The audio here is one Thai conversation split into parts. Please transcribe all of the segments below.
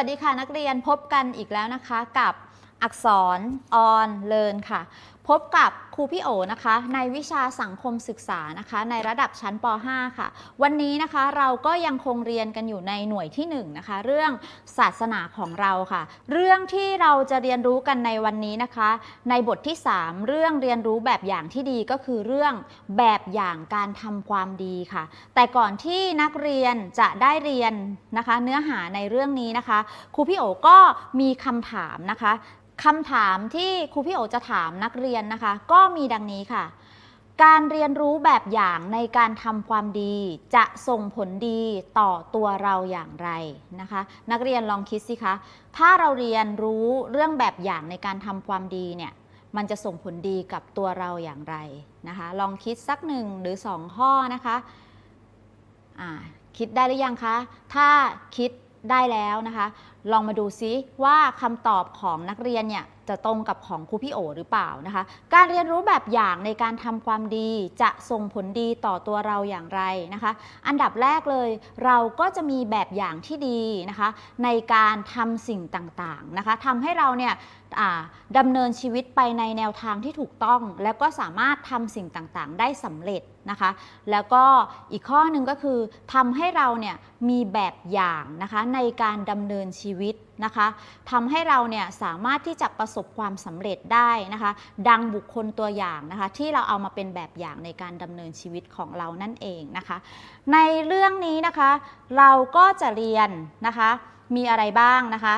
สวัสดีค่ะนักเรียนพบกันอีกแล้วนะคะกับอักษรออนเลินค่ะ พบกับครูพี่โอนะคะ ในวิชาสังคมศึกษานะคะ ในระดับชั้นป .5 ค่ะ วันนี้นะคะเราก็ยังคงเรียนกันอยู่ในหน่วยที่1นะคะ เรื่องศาสนาของเราค่ะ เรื่องที่เราจะเรียนรู้กันในวันนี้นะคะ ในบทที่ 3 เรื่องเรียนรู้แบบอย่างที่ดีก็คือเรื่องแบบอย่างการทำความดีค่ะ แต่ก่อนที่นักเรียนจะได้เรียนนะคะ เนื้อหาในเรื่องนี้นะคะ ครูพี่โอก็มีคำถามนะคะ คำถามที่ครูพี่โอจะถามนักเรียนนะคะ ก็มีดังนี้ค่ะ การเรียนรู้แบบอย่างในการทำความดี จะส่งผลดีต่อตัวเราอย่างไรนะคะ นักเรียนลองคิดสิคะ ถ้าเราเรียนรู้เรื่องแบบอย่างในการทำความดีเนี่ยมันจะส่งผลดีกับตัวเราอย่างไรนะคะ ลองคิดสักหนึ่งหรือสองข้อนะคะคิดได้หรือยังคะ ถ้าคิดได้แล้วนะคะ ลองมาดูซิว่าคำตอบของนักเรียนเนี่ยจะตรงกับของครูพี่โอหรือเปล่านะคะ การเรียนรู้แบบอย่างในการทำความดีจะส่งผลดีต่อตัวเราอย่างไรนะคะ อันดับแรกเลย เราก็จะมีแบบอย่างที่ดีนะคะ ในการทำสิ่งต่างๆนะคะทำให้เราเนี่ยดำเนินชีวิตไปในแนวทางที่ถูกต้อง แล้วก็สามารถทำสิ่งต่างๆ ได้สำเร็จ นะคะ แล้วก็อีกข้อหนึ่งก็คือทำให้เราเนี่ยมีแบบอย่างนะคะในการดำเนินชีวิตนะคะทำให้เราเนี่ยสามารถที่จะประสบความสำเร็จได้นะคะ ดังบุคคลตัวอย่างนะคะที่เราเอามาเป็นแบบอย่างในการดำเนินชีวิตของเรานั่นเองนะคะ ในเรื่องนี้นะคะเราก็จะเรียนนะคะมีอะไรบ้างนะคะ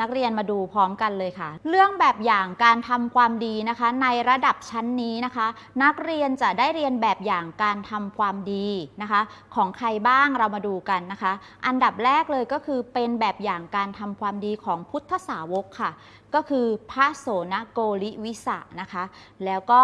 นักเรียนมาดูพร้อมกันเลยค่ะ เรื่องแบบอย่างการทำความดีนะคะ ในระดับชั้นนี้นะคะ นักเรียนจะได้เรียนแบบอย่างการทำความดีนะคะ ของใครบ้างเรามาดูกันนะคะ อันดับแรกเลยก็คือเป็นแบบอย่างการทำความดีของพุทธสาวกค่ะ ก็คือพระโสนโกริวิสะนะคะ แล้วก็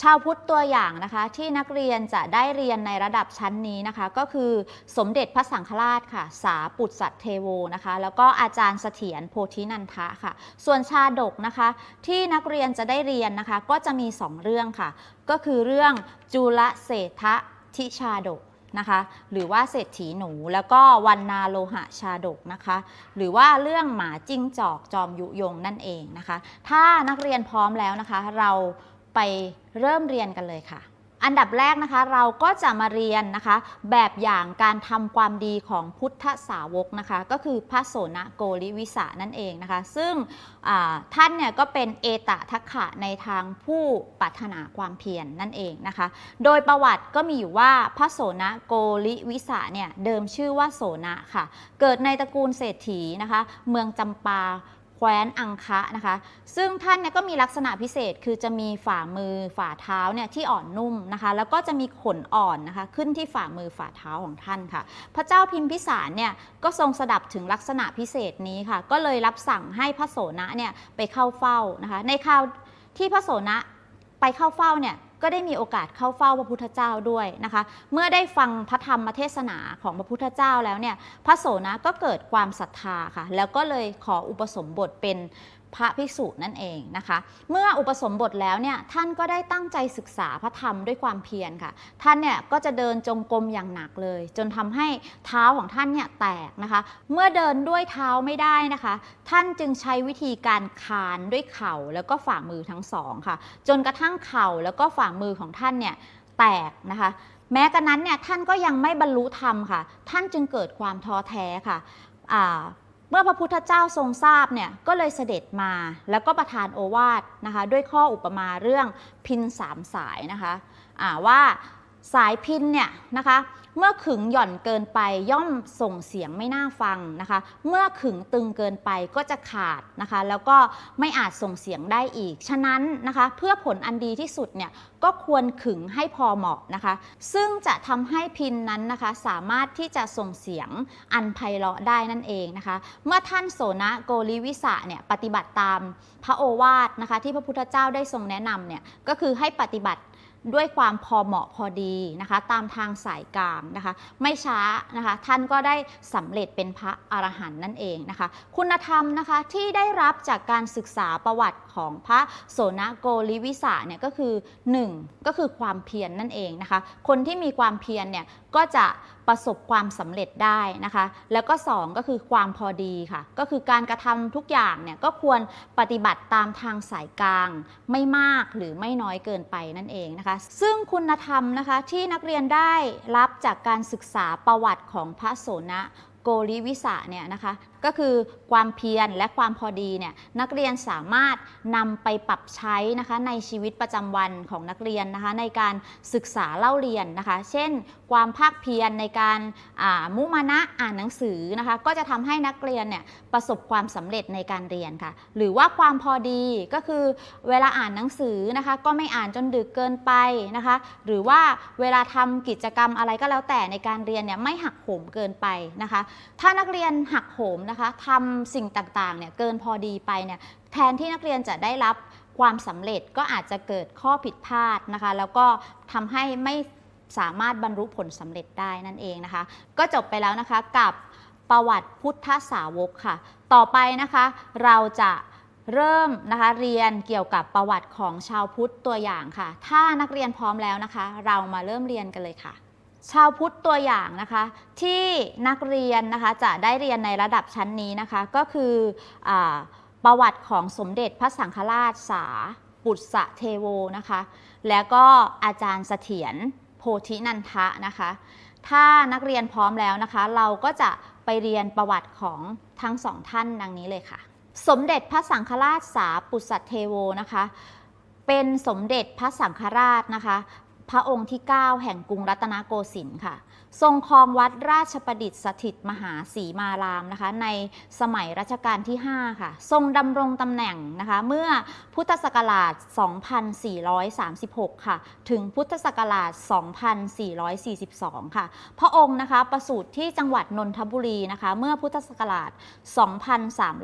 ชาวพุทธตัวอย่างนะคะ ที่นักเรียนจะได้เรียนในระดับชั้นนี้นะคะ ก็คือสมเด็จพระสังฆราชค่ะ สาปุตสัตเทโวนะคะ แล้วก็อาจารย์เสถียรโพธินันทะค่ะ ส่วนชาดกนะคะ ที่นักเรียนจะได้เรียนนะคะ ก็จะมี 2 เรื่องค่ะ ก็คือเรื่องจุลเศรษฐทิชาดกนะคะหรือว่าเศรษฐีหนูแล้วก็วันนาโลหะชาดกนะคะหรือว่าเรื่องหมาจิ้งจอกจอมยุยงนั่นเองนะคะ ถ้านักเรียนพร้อมแล้วนะคะ เราไปเริ่มเรียนกันเลยค่ะ อันดับแรกนะคะเราก็จะมาเรียนนะคะ แบบอย่างการทำความดีของพุทธสาวกนะคะ ก็คือพระโสนโกริวิสานั่นเองนะคะ ซึ่งท่านเนี่ยก็เป็นเอตทัคคะในทางผู้ปรารถนาความเพียรนนั่นเองนะคะ โดยประวัติก็มีอยู่ว่าพระโสนโกริวิสาเนี่ยเดิมชื่อว่าโสนะค่ะ เกิดในตระกูลเศรษฐีนะคะ เมืองจำปา แคว้นอังคะนะคะ ซึ่งท่านเนี่ยก็มีลักษณะพิเศษคือจะมีฝ่ามือฝ่าเท้าเนี่ยที่อ่อนนุ่มนะคะ แล้วก็จะมีขนอ่อนนะคะ ขึ้นที่ฝ่ามือฝ่าเท้าของท่านค่ะ พระเจ้าพิมพิสารเนี่ยก็ทรงสดับถึงลักษณะพิเศษนี้ค่ะ ก็เลยรับสั่งให้พระโสนะเนี่ยไปเข้าเฝ้านะคะ ในคราวที่พระโสนะไปเข้าเฝ้าเนี่ย ก็ได้มีโอกาสเข้าเฝ้าพระพุทธเจ้าด้วยนะคะ เมื่อได้ฟังพระธรรมเทศนาของพระพุทธเจ้าแล้วเนี่ยพระโสนะก็เกิดความศรัทธาค่ะ แล้วก็เลยขออุปสมบทเป็น พระภิกษุนั่นเองนะคะ เมื่ออุปสมบทแล้วเนี่ยท่านก็ได้ตั้งใจศึกษาพระธรรมด้วยความเพียรค่ะ ท่านเนี่ยก็จะเดินจงกรมอย่างหนักเลย จนทำให้เท้าของท่านเนี่ยแตกนะคะ เมื่อเดินด้วยเท้าไม่ได้นะคะ ท่านจึงใช้วิธีการคานด้วยเข่าแล้วก็ฝ่ามือทั้งสองค่ะ จนกระทั่งเข่าแล้วก็ฝ่ามือของท่านเนี่ยแตกนะคะแม้กระนั้นเนี่ยท่านก็ยังไม่บรรลุธรรมค่ะ ท่านจึงเกิดความท้อแท้ค่ะ เมื่อพระพุทธเจ้าทรงทราบเนี่ยก็เลยเสด็จมาแล้วก็ประทานโอวาทนะคะด้วยข้ออุปมาเรื่องพินสามสายนะคะะว่าสายพินเนี่ยนะคะ เมื่อขึงหย่อนเกินไปย่อมส่งเสียงไม่น่าฟังนะคะ เมื่อขึงตึงเกินไปก็จะขาดนะคะ แล้วก็ไม่อาจส่งเสียงได้อีก ฉะนั้นนะคะ เพื่อผลอันดีที่สุดเนี่ยก็ควรขึงให้พอเหมาะนะคะ ซึ่งจะทำให้พินนั้นนะคะ สามารถที่จะส่งเสียงอันไพเราะได้นั่นเองนะคะ เมื่อท่านโสนะโกริวิสะเนี่ยปฏิบัติตามพระโอวาทนะคะ ที่พระพุทธเจ้าได้ทรงแนะนำเนี่ยก็คือให้ปฏิบัติ ด้วยความพอเหมาะพอดีนะคะ ตามทางสายกลางนะคะ ไม่ช้านะคะ ท่านก็ได้สำเร็จเป็นพระอรหันต์นั่นเองนะคะ คุณธรรมนะคะที่ได้รับจากการศึกษาประวัติของพระโสนโกริวิสาเนี่ยก็คือ 1 ก็คือความเพียรนนั่นเองนะคะ คนที่มีความเพียรเนี่ยก็จะประสบความสำเร็จได้นะคะ แล้วก็สองก็คือความพอดีค่ะ ก็คือการกระทำทุกอย่างเนี่ยก็ควรปฏิบัติตามทางสายกลาง ไม่มากหรือไม่น้อยเกินไปนั่นเองนะคะ ซึ่งคุณธรรมนะคะที่นักเรียนได้รับจากการศึกษาประวัติของพระโสนะโกริวิสะเนี่ยนะคะก็คือความเพียรและความพอดีเนี่ยนักเรียนสามารถนำไปปรับใช้นะคะในชีวิตประจำวันของนักเรียนนะคะในการศึกษาเล่าเรียนนะคะ เช่น ความภาคเพียรในการอ่ามุมานะอ่านหนังสือนะคะก็จะทำให้นักเรียนเนี่ยประสบความสำเร็จในการเรียนค่ะ หรือว่าความพอดีก็คือเวลาอ่านหนังสือนะคะก็ไม่อ่านจนดึกเกินไปนะคะ หรือว่าเวลาทำกิจกรรมอะไรก็แล้วแต่ในการเรียนเนี่ยไม่หักโหมเกินไปนะคะ ถ้านักเรียนหักโหมนะคะทำสิ่งต่างๆเนี่ยเกินพอดีไปเนี่ยแทนที่นักเรียนจะได้รับความสำเร็จก็อาจจะเกิดข้อผิดพลาดนะคะ แล้วก็ทำให้ไม่สามารถบรรลุผลสำเร็จได้นั่นเองนะคะ ก็จบไปแล้วนะคะกับประวัติพุทธสาวกค่ะ ต่อไปนะคะเราจะเริ่มนะคะเรียนเกี่ยวกับประวัติของชาวพุทธตัวอย่างค่ะ ถ้านักเรียนพร้อมแล้วนะคะ เรามาเริ่มเรียนกันเลยค่ะ ชาวพุทธตัวอย่างนะคะที่นักเรียนนะคะจะได้เรียนในระดับชั้นนี้นะคะก็คืออประวัติของสมเด็จพระสังฆราชสาปุตสะเทโวนะคะแล้วก็อาจารย์เสถียรโพธินันทะนะคะถ้านักเรียนพร้อมแล้วนะคะ เราก็จะไปเรียนประวัติของทั้งสองท่านดังนี้เลยค่ะ สมเด็จพระสังฆราชสาปุตสะเทโวนะคะเป็นสมเด็จพระสังฆราชนะคะ พระองค์ที่ 9 แห่งกรุงรัตนโกสินทร์ค่ะ ทรงครองวัดราชประดิษฐ์สถิตมหาสีมารามนะคะ ในสมัยรัชกาลที่ 5 ค่ะ ทรงดำรงตำแหน่งนะคะ เมื่อพุทธศักราช 2436 ค่ะ ถึงพุทธศักราช 2442 ค่ะ พระองค์นะคะประสูติที่จังหวัดนนทบุรีนะคะ เมื่อพุทธศักราช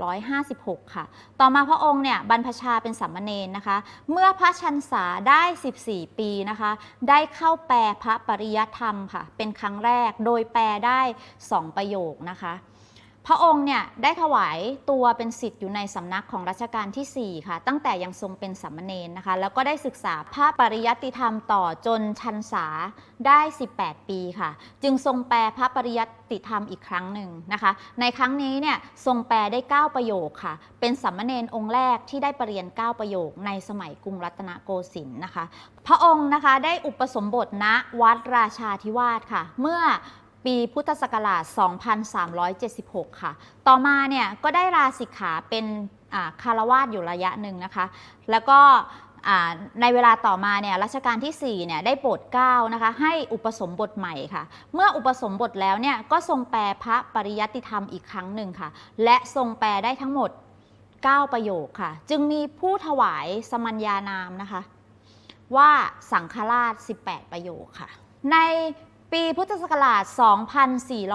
2356 ค่ะ ต่อมาพระองค์เนี่ยบรรพชาเป็นสามเณรนะคะ เมื่อพระชันษาได้ 14 ปีนะคะ ได้เข้าแปลพระปริยธรรมค่ะ เป็นครั้งแรกโดยแปลได้ 2 ประโยคนะคะ พระองค์เนี่ยได้ถวายตัวเป็นสิทธิ์อยู่ในสำนักของรัชกาลที่ 4 ค่ะ ตั้งแต่ยังทรงเป็นสามเณรนะคะ แล้วก็ได้ศึกษาพระปริยัติธรรมต่อจนชันษาได้ 18 ปีค่ะ จึงทรงแปลพระปริยัติธรรมอีกครั้งหนึ่งนะคะ ในครั้งนี้เนี่ยทรงแปลได้ 9 ประโยคค่ะ เป็นสามเณรองค์แรกที่ได้ปรริญญา9ประโยคในสมัยกรุงรัตนโกสินทร์นะคะ พระองค์นะคะได้อุปสมบทณวัดราชาธิวาสค่ะ เมื่อ ปีพุทธศักราช 2376 ค่ะ ต่อมาเนี่ยก็ได้ลาสิกขาเป็นคารวาสอยู่ระยะหนึ่งนะคะ แล้วก็ในเวลาต่อมาเนี่ยรัชกาลที่4เนี่ยได้โปรดเกล้านะคะให้อุปสมบทใหม่ค่ะ เมื่ออุปสมบทแล้วเนี่ยก็ทรงแปลพระปริยัติธรรมอีกครั้งหนึ่งค่ะ และทรงแปลได้ทั้งหมด 9 ประโยคค่ะ จึงมีผู้ถวายสมัญญานามนะคะ ว่าสังฆราช 18 ประโยคค่ะ ใน ปีพุทธศักราช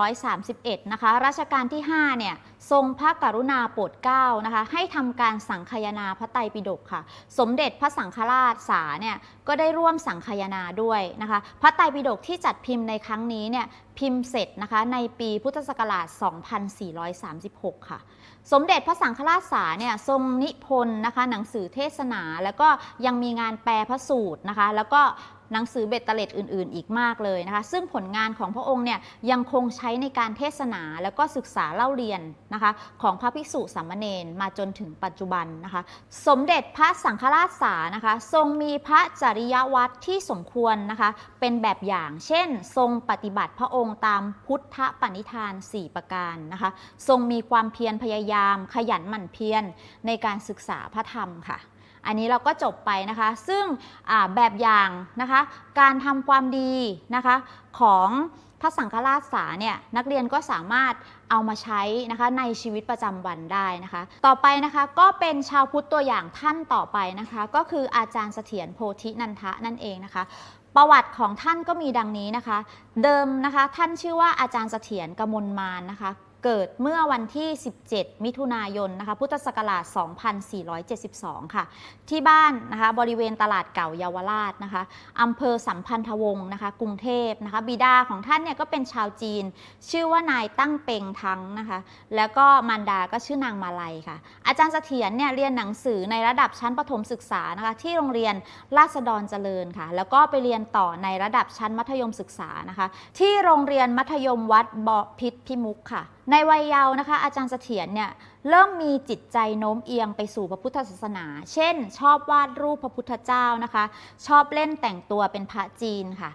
2431 นะคะ รัชกาลที่ 5 เนี่ย ทรงพระกรุณาโปรดเกล้านะคะ ให้ทำการสังคายนาพระไตรปิฎกค่ะ สมเด็จพระสังฆราชสาเนี่ย ก็ได้ร่วมสังคายนาด้วยนะคะ พระไตรปิฎกที่จัดพิมพ์ในครั้งนี้เนี่ย พิมพ์เสร็จนะคะในปีพุทธศักราช 2436 ค่ะ สมเด็จพระสังฆราชสาเนี่ย ทรงนิพนธ์นะคะ หนังสือเทศนา แล้วก็ยังมีงานแปลพระสูตรนะคะ แล้วก็ หนังสือเบ็ดเตล็ดอื่น ๆ อีกมากเลยนะคะ ซึ่งผลงานของพระองค์เนี่ยยังคงใช้ในการเทศนาแล้วก็ศึกษาเล่าเรียนนะคะของพระภิกษุสามเณรมาจนถึงปัจจุบันนะคะ สมเด็จพระสังฆราชสานะคะ ทรงมีพระจริยวัตรที่สมควรนะคะ เป็นแบบอย่าง เช่น ทรงปฏิบัติพระองค์ตามพุทธปณิธาน 4 ประการนะคะ ทรงมีความเพียรพยายามขยันหมั่นเพียรในการศึกษาพระธรรมค่ะ อันนี้เราก็จบไปนะคะ ซึ่งแบบอย่างนะคะ การทำความดีนะคะของพระสังฆราชสาเนี่ยนักเรียนก็สามารถเอามาใช้นะคะในชีวิตประจำวันได้นะคะ ต่อไปนะคะก็เป็นชาวพุทธตัวอย่างท่านต่อไปนะคะ ก็คืออาจารย์เสถียรโพธินันทะนั่นเองนะคะประวัติของท่านก็มีดังนี้นะคะ เดิมนะคะท่านชื่อว่าอาจารย์เสถียรกมลมานนะคะ เกิดเมื่อวันที่ 17 มิถุนายนนะคะ พุทธศักราช 2472 ค่ะ ที่บ้านนะคะบริเวณตลาดเก่าเยาวราชนะคะอำเภอสัมพันธวงศ์นะคะ กรุงเทพนะคะ บิดาของท่านเนี่ยก็เป็นชาวจีน ชื่อว่านายตั้งเปงทังนะคะ แล้วก็มารดาก็ชื่อนางมาลัยค่ะ อาจารย์เสถียรเนี่ยเรียนหนังสือในระดับชั้นประถมศึกษานะคะที่โรงเรียนราษฎรเจริญค่ะ แล้วก็ไปเรียนต่อในระดับชั้นมัธยมศึกษานะคะ ที่โรงเรียนมัธยมวัดบพิษพิมุขค่ะในวัยเยาว์นะคะ อาจารย์เสถียรเนี่ยเริ่มมีจิตใจโน้มเอียงไปสู่พระพุทธศาสนา เช่น ชอบวาดรูปพระพุทธเจ้านะคะ ชอบเล่นแต่งตัวเป็นพระจีนค่ะ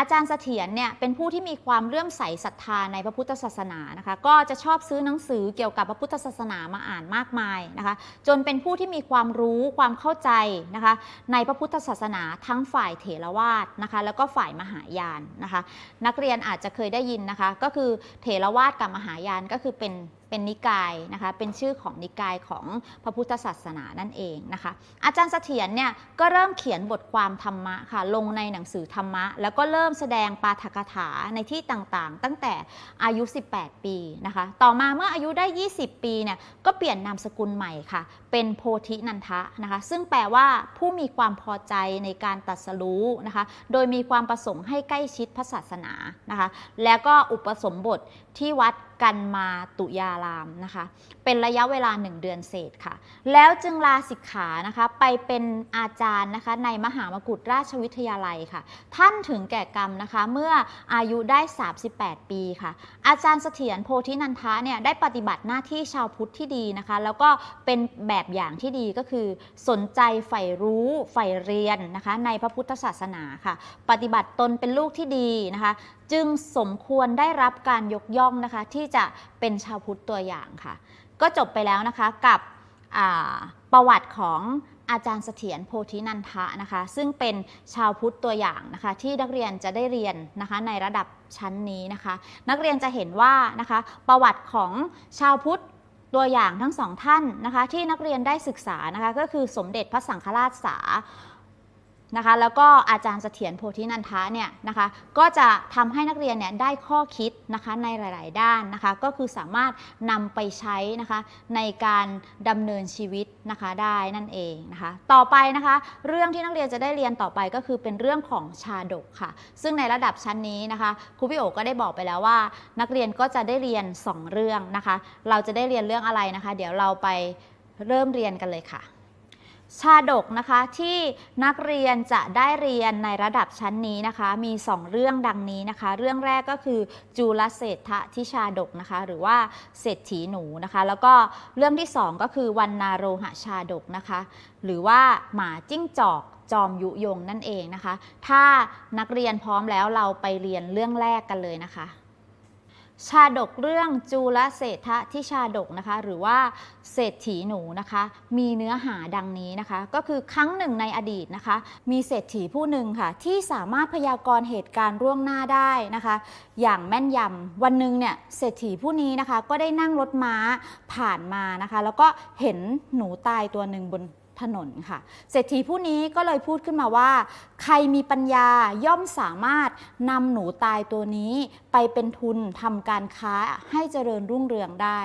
อาจารย์เสถียรเนี่ยเป็นผู้ที่มีความเลื่อมใสศรัทธาในพระพุทธศาสนานะคะก็จะชอบซื้อหนังสือเกี่ยวกับพระพุทธศาสนามาอ่านมากมายนะคะจนเป็นผู้ที่มีความรู้ความเข้าใจนะคะในพระพุทธศาสนาทั้งฝ่ายเถรวาทนะคะแล้วก็ฝ่ายมหายานนะคะนักเรียนอาจจะเคยได้ยินนะคะก็คือเถรวาทกับมหายานก็คือเป็น เป็นนิกายนะคะเป็นชื่อของนิกายของพระพุทธศาสนานั่นเองนะคะอาจารย์เสถียรเนี่ยก็เริ่มเขียนบทความธรรมะค่ะลงในหนังสือธรรมะ แล้วก็เริ่มแสดงปาฐกถาในที่ต่างๆ ตั้งแต่อายุ 18 ปีนะคะต่อมาเมื่ออายุได้ 20 ปีเนี่ยก็เปลี่ยนนามสกุลใหม่ค่ะ เป็นโพธินันทะนะคะซึ่งแปลว่าผู้มีความพอใจในการตรัสรู้นะคะโดยมีความประสงค์ให้ใกล้ชิดพระศาสนานะคะแล้วก็อุปสมบทที่วัดกันมาตุยารามนะคะ เป็นระยะเวลา 1 เดือนเศษค่ะ แล้วจึงลาสิกขานะคะไปเป็นอาจารย์นะคะในมหามกุฏราชวิทยาลัยค่ะ ท่านถึงแก่กรรมนะคะเมื่ออายุได้ 38 ปีค่ะ อาจารย์เสถียรโพธินันทะเนี่ยได้ปฏิบัติหน้าที่ชาวพุทธที่ดีนะคะ แล้วก็เป็นแบบอย่างที่ดีก็คือ สนใจใฝ่รู้ใฝ่เรียนนะคะในพระพุทธศาสนาค่ะ ปฏิบัติตนเป็นลูกที่ดีนะคะ จึงสมควรได้รับการยกย่องนะคะที่จะเป็นชาวพุทธตัวอย่างค่ะก็จบไปแล้วนะคะกับประวัติของอาจารย์เสถียรโพธินันทะนะคะ ซึ่งเป็นชาวพุทธตัวอย่างนะคะ ที่นักเรียนจะได้เรียนนะคะในระดับชั้นนี้นะคะ นักเรียนจะเห็นว่านะคะ ประวัติของชาวพุทธตัวอย่างทั้งสองท่านนะคะ ที่นักเรียนได้ศึกษานะคะ ก็คือสมเด็จพระสังฆราชสา นะคะ แล้วก็อาจารย์เสถียรโพธินันทะเนี่ยนะคะ ก็จะทำให้นักเรียนเนี่ยได้ข้อคิดนะคะในหลาย ๆ ด้านนะคะ ก็คือสามารถนำไปใช้นะคะในการดำเนินชีวิตนะคะได้นั่นเองนะคะ ต่อไปนะคะ เรื่องที่นักเรียนจะได้เรียนต่อไปก็คือเป็นเรื่องของชาดกค่ะ ซึ่งในระดับชั้นนี้นะคะครูพี่โอก็ได้บอกไปแล้วว่า นักเรียนก็จะได้เรียน 2 เรื่องนะคะ เราจะได้เรียนเรื่องอะไรนะคะ เดี๋ยวเราไปเริ่มเรียนกันเลยค่ะ ชาดกนะคะที่นักเรียนจะได้เรียนในระดับชั้นนี้นะคะ มี 2 เรื่องดังนี้นะคะ เรื่องแรกก็คือจุลเศรษฐทิชาดกนะคะ หรือว่าเศรษฐีหนูนะคะ แล้วก็เรื่องที่ 2 ก็คือวันนาโรหชาดกนะคะ หรือว่าหมาจิ้งจอกจอมยุยงนั่นเองนะคะ ถ้านักเรียนพร้อมแล้วเราไปเรียนเรื่องแรกกันเลยนะคะ ชาดกเรื่องจูลเศรษฐทิชาดกนะคะ หรือว่าเศรษฐีหนูนะคะ มีเนื้อหาดังนี้นะคะ ก็คือครั้งหนึ่งในอดีตนะคะ มีเศรษฐีผู้หนึ่งค่ะ ที่สามารถพยากรณ์เหตุการณ์ล่วงหน้าได้นะคะ อย่างแม่นยำวันหนึ่งเนี่ยเศรษฐีผู้นี้นะคะ ก็ได้นั่งรถม้าผ่านมานะคะ แล้วก็เห็นหนูตายตัวหนึ่งบน ถนนค่ะ เศรษฐีผู้นี้ก็เลยพูดขึ้นมาว่า ใครมีปัญญาย่อมสามารถนำหนูตายตัวนี้ไปเป็นทุนทำการค้าให้เจริญรุ่งเรืองได้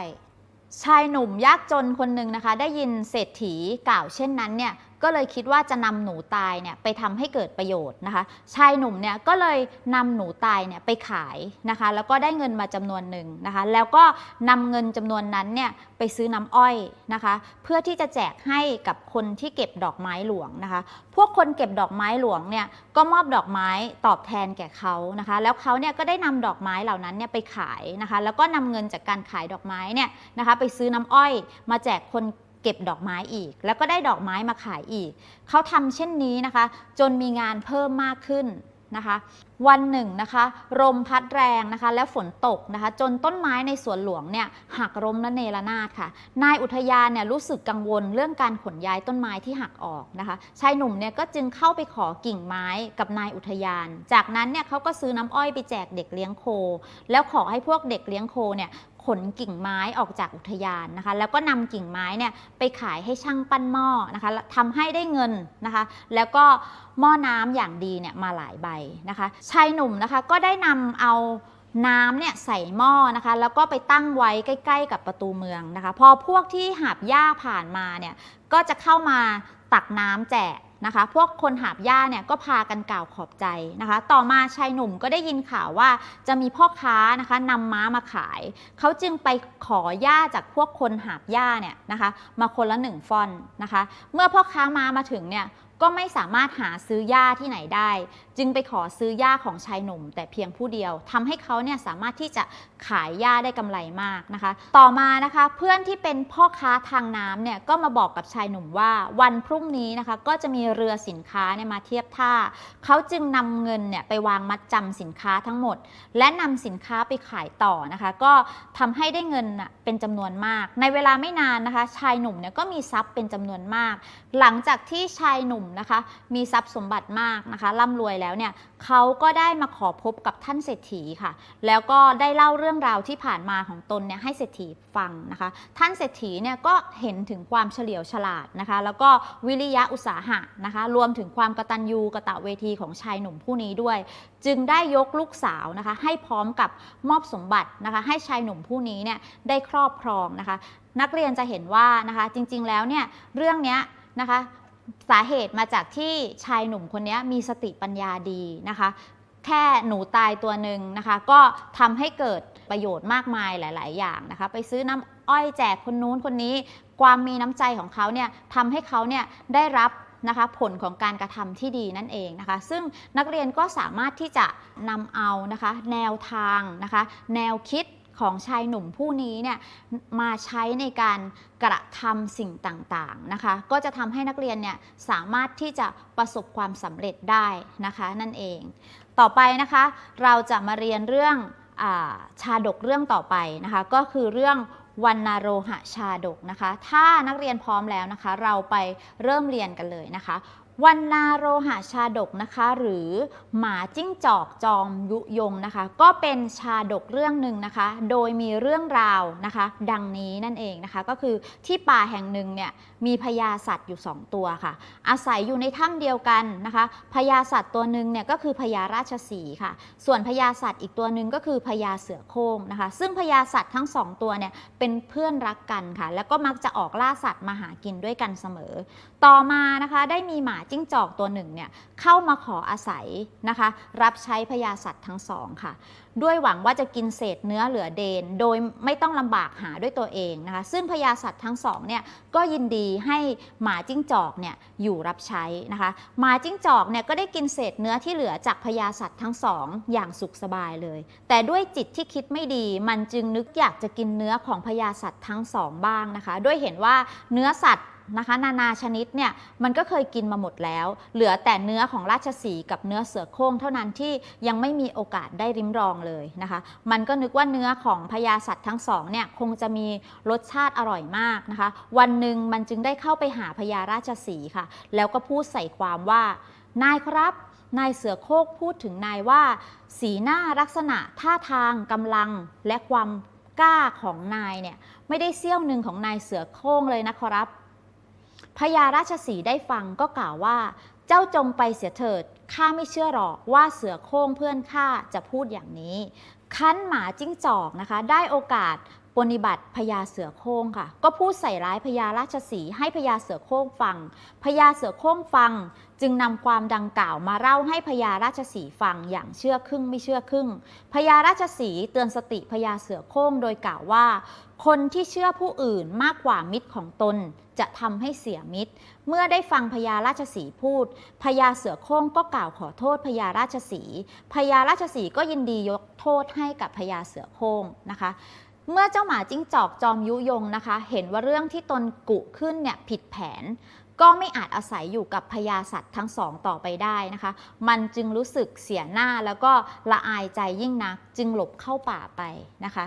ชายหนุ่มยากจนคนหนึ่งนะคะ ได้ยินเศรษฐีกล่าวเช่นนั้นเนี่ย ก็เลยคิดว่าจะนำหนูตายเนี่ยไปทำให้เกิดประโยชน์นะคะ ชายหนุ่มเนี่ยก็เลยนำหนูตายเนี่ยไปขายนะคะ แล้วก็ได้เงินมาจำนวนหนึ่งนะคะ แล้วก็นำเงินจำนวนนั้นเนี่ยไปซื้อน้ำอ้อยนะคะ เพื่อที่จะแจกให้กับคนที่เก็บดอกไม้หลวงนะคะ พวกคนเก็บดอกไม้หลวงเนี่ยก็มอบดอกไม้ตอบแทนแก่เขานะคะ แล้วเขาเนี่ยก็ได้นำดอกไม้เหล่านั้นเนี่ยไปขายนะคะ แล้วก็นำเงินจากการขายดอกไม้เนี่ยนะคะ ไปซื้อน้ำอ้อย มาแจกคน เก็บดอกไม้อีก แล้วก็ได้ดอกไม้มาขายอีก เขาทำเช่นนี้นะคะ จนมีงานเพิ่มมากขึ้นนะคะวันหนึ่งนะคะลมพัดแรงนะคะแล้วฝนตกนะคะจนต้นไม้ในสวนหลวงเนี่ยหักล้มและเนรนาดค่ะ นายอุทยานเนี่ยรู้สึกกังวลเรื่องการขนย้ายต้นไม้ที่หักออกนะคะชายหนุ่มเนี่ยก็จึงเข้าไปขอกิ่งไม้กับนายอุทยาน จากนั้นเนี่ยเขาก็ซื้อน้ำอ้อยไปแจกเด็กเลี้ยงโค แล้วขอให้พวกเด็กเลี้ยงโคเนี่ย ขนกิ่งไม้ออกจากอุทยานนะคะ แล้วก็นำกิ่งไม้เนี่ยไปขายให้ช่างปั้นหม้อนะคะทำให้ได้เงินนะคะ แล้วก็หม้อน้ำอย่างดีเนี่ยมาหลายใบนะคะชายหนุ่มนะคะก็ได้นำเอาน้ำเนี่ยใส่หม้อนะคะ แล้วก็ไปตั้งไว้ใกล้ ๆ กับประตูเมืองนะคะ พอพวกที่หาบหญ้าผ่านมาเนี่ยก็จะเข้ามาตักน้ำแจก นะคะ พวกคนหาบหญ้าเนี่ยก็พากันกล่าวขอบใจนะคะ ต่อมาชายหนุ่มก็ได้ยินข่าวว่าจะมีพ่อค้านะคะนำม้ามาขาย เขาจึงไปขอหญ้าจากพวกคนหาบหญ้าเนี่ยนะคะ มาคนละหนึ่งฟอนนะคะ เมื่อพ่อค้าม้ามาถึงเนี่ย ก็ไม่สามารถหาซื้อหญ้าที่ไหนได้ จึงไปขอซื้อหญ้าของชายหนุ่ม แต่เพียงผู้เดียวทำให้เขาเนี่ยสามารถที่จะขายหญ้าได้กำไรมากนะคะ ต่อมานะคะเพื่อนที่เป็นพ่อค้าทางน้ำเนี่ยก็มาบอกกับชายหนุ่มว่าวันพรุ่งนี้นะคะก็จะมีเรือสินค้าเนี่ยมาเทียบท่า เขาจึงนำเงินเนี่ยไปวางมัดจำสินค้าทั้งหมด และนำสินค้าไปขายต่อนะคะ ก็ทำให้ได้เงินเป็นจำนวนมาก ในเวลาไม่นานนะคะ ชายหนุ่มเนี่ยก็มีทรัพย์เป็นจำนวนมาก หลังจากที่ชายหนุ่มนะคะ มีทรัพย์สมบัติมากนะคะร่ำรวยแล้วเนี่ยเขาก็ได้มาขอพบกับท่านเศรษฐีค่ะ แล้วก็ได้เล่าเรื่องราวที่ผ่านมาของตนเนี่ยให้เศรษฐีฟังนะคะ ท่านเศรษฐีเนี่ยก็เห็นถึงความเฉลียวฉลาดนะคะ แล้วก็วิริยะอุตสาหะนะคะ รวมถึงความกตัญญูกะตะเวทีของชายหนุ่มผู้นี้ด้วย จึงได้ยกลูกสาวนะคะ ให้พร้อมกับมอบสมบัตินะคะ ให้ชายหนุ่มผู้นี้เนี่ยได้ครอบครองนะคะ นักเรียนจะเห็นว่านะคะจริงๆแล้วเนี่ยเรื่องเนี้ยนะคะ สาเหตุมาจากที่ชายหนุ่มคนนี้มีสติปัญญาดีนะคะ แค่หนูตายตัวหนึ่งนะคะ ก็ทำให้เกิดประโยชน์มากมายหลาย ๆ อย่างนะคะ ไปซื้อน้ำอ้อยแจกคนนู้นคนนี้ ความมีน้ำใจของเขาเนี่ยทำให้เขาเนี่ยได้รับนะคะผลของการกระทำที่ดีนั่นเองนะคะ ซึ่งนักเรียนก็สามารถที่จะนำเอานะคะ แนวทางนะคะ แนวคิด ของชายหนุ่มผู้นี้เนี่ยมาใช้ในการกระทำสิ่งต่างๆนะคะ ก็จะทำให้นักเรียนเนี่ยสามารถที่จะประสบความสำเร็จได้นะคะนั่นเอง ต่อไปนะคะ เราจะมาเรียนเรื่องอาชาดกเรื่องต่อไปนะคะ ก็คือเรื่องวันนาโรหะชาดกนะคะ ถ้านักเรียนพร้อมแล้วนะคะ เราไปเริ่มเรียนกันเลยนะคะ วันนาโรหะชาดกนะคะ หรือหมาจิ้งจอกจอมยุยงนะคะ ก็เป็นชาดกเรื่องหนึ่งนะคะ โดยมีเรื่องราวนะคะ ดังนี้นั่นเองนะคะ ก็คือที่ป่าแห่งหนึ่งเนี่ยมีพญาสัตว์อยู่ 2 ตัวค่ะ อาศัยอยู่ในถ้ำเดียวกันนะคะพญาสัตว์ตัวหนึ่งเนี่ยก็คือพญาราชสีค่ะ ส่วนพญาสัตว์อีกตัวหนึ่งก็คือพญาเสือโคร่งนะคะ ซึ่งพญาสัตว์ทั้งสองตัวเนี่ยเป็นเพื่อนรักกันค่ะ แล้วก็มักจะออกล่าสัตว์มาหากินด้วยกันเสมอ ต่อมานะคะได้มีหมาจิ้งจอกตัวหนึ่งเนี่ยเข้ามาขออาศัยนะคะ รับใช้พญาสัตว์ทั้งสองค่ะ ด้วยหวังว่าจะกินเศษเนื้อเหลือเดน โดยไม่ต้องลำบากหาด้วยตัวเองนะคะ ซึ่งพญาสัตว์ทั้งสองเนี่ยก็ยินดีให้หมาจิ้งจอกเนี่ยอยู่รับใช้นะคะหมาจิ้งจอกเนี่ยก็ได้กินเศษเนื้อที่เหลือจากพญาสัตว์ทั้งสองอย่างสุขสบายเลย แต่ด้วยจิตที่คิดไม่ดี มันจึงนึกอยากจะกินเนื้อของพญาสัตว์ทั้งสองบ้างนะคะ ด้วยเห็นว่าเนื้อสัตว์ นะคะ นานาชนิดเนี่ยมันก็เคยกินมาหมดแล้ว เหลือแต่เนื้อของราชสีกับเนื้อเสือโคร่งเท่านั้นที่ยังไม่มีโอกาสได้ริมรองเลยนะคะ มันก็นึกว่าเนื้อของพญาสัตว์ทั้งสองเนี่ยคงจะมีรสชาติอร่อยมากนะคะ วันหนึ่งมันจึงได้เข้าไปหาพญาราชสีค่ะ แล้วก็พูดใส่ความว่านายครับนายเสือโคร่งพูดถึงนายว่า สีหน้าลักษณะท่าทางกำลังและความกล้าของนายเนี่ยไม่ได้เสี้ยวหนึ่งของนายเสือโคร่งเลยนะขอรับ พญาราชสีได้ฟังก็กล่าวว่า เจ้าจงไปเสียเถิดข้าไม่เชื่อหรอกว่าเสือโคร่งเพื่อนข้าจะพูดอย่างนี้ คั้นหมาจิ้งจอกนะคะ ได้โอกาสปฏิบัติพญาเสือโคร่งค่ะ ก็พูดใส่ร้ายพญาราชสีให้พญาเสือโคร่งฟังพญาเสือโคร่งฟัง จึงนำความดังกล่าวมาเล่าให้พญาราชสีฟังอย่างเชื่อครึ่งไม่เชื่อครึ่งพญาราชสีเตือนสติพญาเสือโคร่งโดยกล่าวว่า คนที่เชื่อผู้อื่นมากกว่ามิตรของตน จะทำให้เสียมิตร เมื่อได้ฟังพญาราชสีพูดพญาเสือโคร่งก็กล่าวขอโทษพญาราชสีพญาราชสีก็ยินดียกโทษให้กับพญาเสือโคร่งนะคะเมื่อเจ้าหมาจิ้งจอกจอมยุยงนะคะ เห็นว่าเรื่องที่ตนกุขึ้นเนี่ยผิดแผน ก็ไม่อาจอาศัยอยู่กับพญาสัตว์ทั้งสองต่อไปได้นะคะ มันจึงรู้สึกเสียหน้าแล้วก็ละอายใจยิ่งนัก จึงหลบเข้าป่าไปนะคะ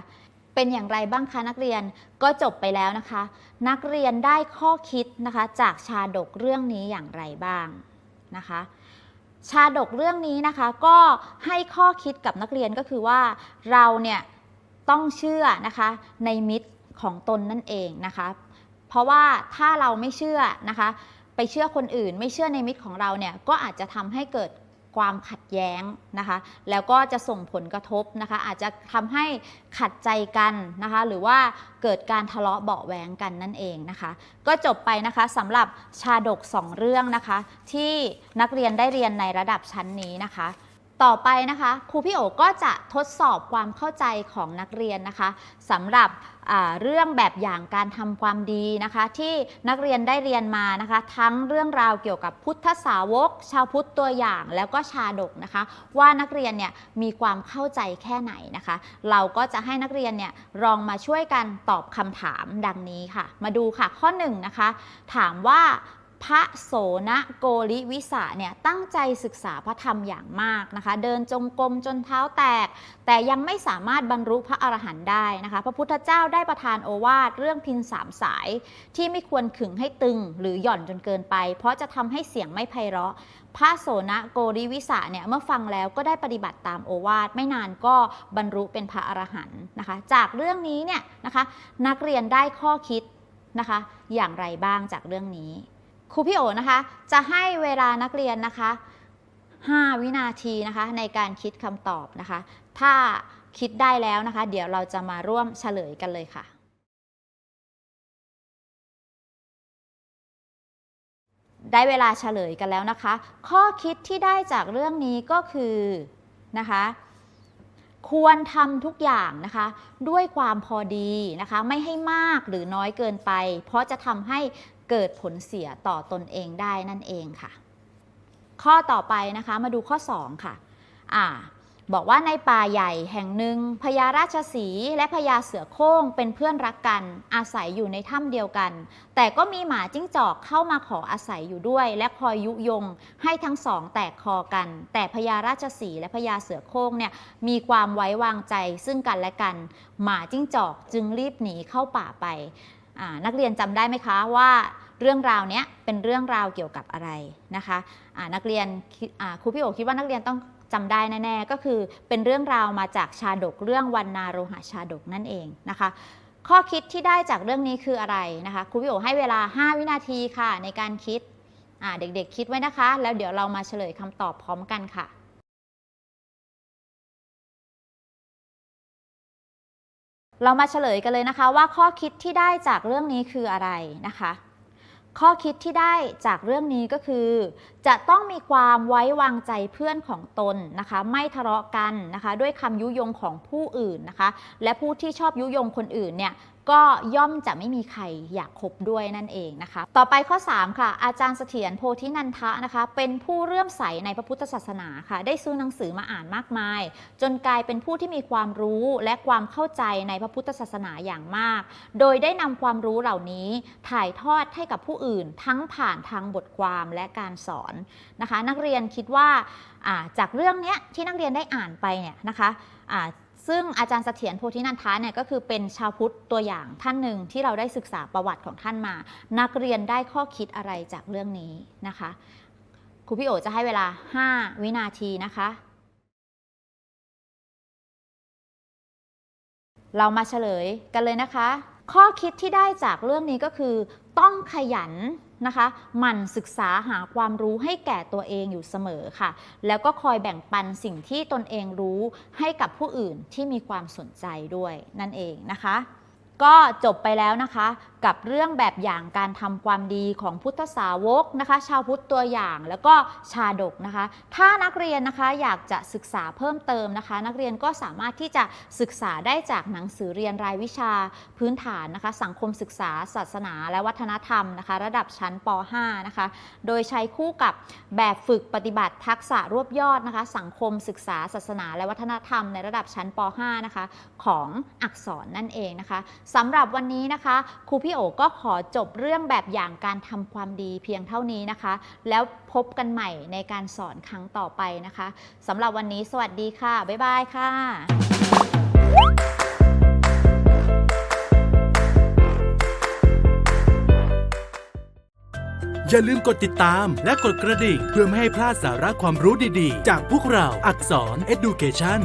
เป็นอย่างไรบ้างคะนักเรียนก็จบไปแล้วนะคะ นักเรียนได้ข้อคิดนะคะ จากชาดกเรื่องนี้อย่างไรบ้างนะคะ ชาดกเรื่องนี้นะคะ ก็ให้ข้อคิดกับนักเรียนก็คือว่าเราเนี่ยต้องเชื่อนะคะในมิตรของตนนั่นเองนะคะ เพราะว่าถ้าเราไม่เชื่อนะคะ ไปเชื่อคนอื่น ไม่เชื่อในมิตรของเราเนี่ยก็อาจจะทำให้เกิด ความขัดแย้งนะคะ แล้วก็จะส่งผลกระทบนะคะ อาจจะทำให้ขัดใจกันนะคะ หรือว่าเกิดการทะเลาะเบาแหวงกันนั่นเองนะคะ ก็จบไปนะคะสำหรับชาดกสองเรื่องนะคะ ที่นักเรียนได้เรียนในระดับชั้นนี้นะคะ ต่อไปนะคะครูพี่โอก็จะทดสอบความเข้าใจของนักเรียนนะคะสำหรับเรื่องแบบอย่างการทำความดีนะคะ ที่นักเรียนได้เรียนมานะคะ ทั้งเรื่องราวเกี่ยวกับพุทธสาวก ชาวพุทธตัวอย่างแล้วก็ชาดกนะคะ ว่านักเรียนเนี่ยมีความเข้าใจแค่ไหนนะคะ เราก็จะให้นักเรียนเนี่ยลองมาช่วยกันตอบคำถามดังนี้ค่ะ มาดูค่ะข้อ1นงนะคะถามว่า พระโสนโกริวิสาเนี่ยตั้งใจศึกษาพระธรรมอย่างมากนะคะ เดินจงกรมจนเท้าแตก แต่ยังไม่สามารถบรรลุพระอรหันต์ได้นะคะ พระพุทธเจ้าได้ประทานโอวาทเรื่องพินสามสาย ที่ไม่ควรขึงให้ตึงหรือหย่อนจนเกินไป เพราะจะทำให้เสียงไม่ไพเราะ พระโสนโกริวิสาเนี่ยเมื่อฟังแล้วก็ได้ปฏิบัติตามโอวาทไม่นานก็บรรลุเป็นพระอรหันต์นะคะ จากเรื่องนี้เนี่ยนะคะนักเรียนได้ข้อคิดนะคะ อย่างไรบ้างจากเรื่องนี้ ครูพี่โอนะคะ จะให้เวลานักเรียนนะคะ 5 วินาทีนะคะ ในการคิดคำตอบนะคะ ถ้าคิดได้แล้วนะคะ เดี๋ยวเราจะมาร่วมเฉลยกันเลยค่ะ ได้เวลาเฉลยกันแล้วนะคะ ข้อคิดที่ได้จากเรื่องนี้ก็คือนะคะควรทำทุกอย่างนะคะ ด้วยความพอดีนะคะ ไม่ให้มากหรือน้อยเกินไป เพราะจะทำให้ เกิดผลเสียต่อตนเองได้นั่นเองค่ะ ข้อต่อไปนะคะมาดูข้อ 2 ค่ะอ่าบอกว่าในป่าใหญ่แห่งหนึ่งพญาราชสีและพญาเสือโคร่งเป็นเพื่อนรักกันอาศัยอยู่ในถ้ำเดียวกัน แต่ก็มีหมาจิ้งจอกเข้ามาขออาศัยอยู่ด้วย และคอยยุยงให้ทั้งสองแตกคอกัน แต่พญาราชสีและพญาเสือโคร่งเนี่ยมีความไว้วางใจซึ่งกันและกัน หมาจิ้งจอกจึงรีบหนีเข้าป่าไป นักเรียนจำได้ไหมคะว่าเรื่องราวเนี้ยเป็นเรื่องราวเกี่ยวกับอะไรนะคะอ่านักเรียนครูพี่โอคิดว่านักเรียนต้องจำได้แน่ๆก็คือเป็นเรื่องราวมาจากชาดกเรื่องวันนาโรหะชาดกนั่นเองนะคะ ข้อคิดที่ได้จากเรื่องนี้คืออะไรนะคะครูพี่โอให้เวลา 5 วินาทีค่ะในการคิดเด็กๆคิดไว้นะคะ แล้วเดี๋ยวเรามาเฉลยคำตอบพร้อมกันค่ะ เรามาเฉลยกันเลยนะคะว่าข้อคิดที่ได้จากเรื่องนี้คืออะไรนะคะ ข้อคิดที่ได้จากเรื่องนี้ก็คือ จะต้องมีความไว้วางใจเพื่อนของตนนะคะ ไม่ทะเลาะกันนะคะ ด้วยคำยุยงของผู้อื่นนะคะ และผู้ที่ชอบยุยงคนอื่นเนี่ย ก็ย่อมจะไม่มีใครอยากคบด้วยนั่นเองนะคะ ต่อไปข้อ 3 ค่ะ อาจารย์เสถียรโพธินันทะนะคะ เป็นผู้เรื่อมใสในพระพุทธศาสนาค่ะ ได้ซื้อหนังสือมาอ่านมากมาย จนกลายเป็นผู้ที่มีความรู้และความเข้าใจในพระพุทธศาสนาอย่างมาก โดยได้นำความรู้เหล่านี้ถ่ายทอดให้กับผู้อื่น ทั้งผ่านทางบทความและการสอนนะคะ นักเรียนคิดว่าาจากเรื่องนี้ที่นักเรียนได้อ่านไปเนี่ยนะคะอ่า ซึ่งอาจารย์เสถียรโพธินันทะเนี่ยก็คือเป็นชาวพุทธตัวอย่างท่านหนึ่งที่เราได้ศึกษาประวัติของท่านมา นักเรียนได้ข้อคิดอะไรจากเรื่องนี้นะคะครูพี่โอจะให้เวลา 5 วินาทีนะคะ เรามาเฉลยกันเลยนะคะ ข้อคิดที่ได้จากเรื่องนี้ก็คือ ต้องขยัน นะคะหมั่นศึกษาหาความรู้ให้แก่ตัวเองอยู่เสมอค่ะ แล้วก็คอยแบ่งปันสิ่งที่ตนเองรู้ให้กับผู้อื่นที่มีความสนใจด้วยนั่นเองนะคะ ก็จบไปแล้วนะคะ กับเรื่องแบบอย่างการทำความดีของพุทธสาวกนะคะ ชาวพุทธตัวอย่างแล้วก็ชาดกนะคะ ถ้านักเรียนนะคะอยากจะศึกษาเพิ่มเติมนะคะ นักเรียนก็สามารถที่จะศึกษาได้จากหนังสือเรียนรายวิชาพื้นฐานนะคะ สังคมศึกษา ศาสนา และวัฒนธรรมนะคะ ระดับชั้นป .5 นะคะ โดยใช้คู่กับแบบฝึกปฏิบัติทักษะรวบยอดนะคะ สังคมศึกษา ศาสนา และวัฒนธรรมในระดับชั้นป .5 นะคะของอักษรนั่นเองนะคะสำหรับวันนี้นะคะครูพี่โอก็ขอจบเรื่องแบบอย่างการทำความดีเพียงเท่านี้นะคะ แล้วพบกันใหม่ในการสอนครั้งต่อไปนะคะสำหรับวันนี้สวัสดีค่ะ บ๊ายบายค่ะอย่าลืมกดติดตามและกดกระดิ่งเพื่อไม่ให้พลาดสาระความรู้ดีๆ จากพวกเราอักษร Education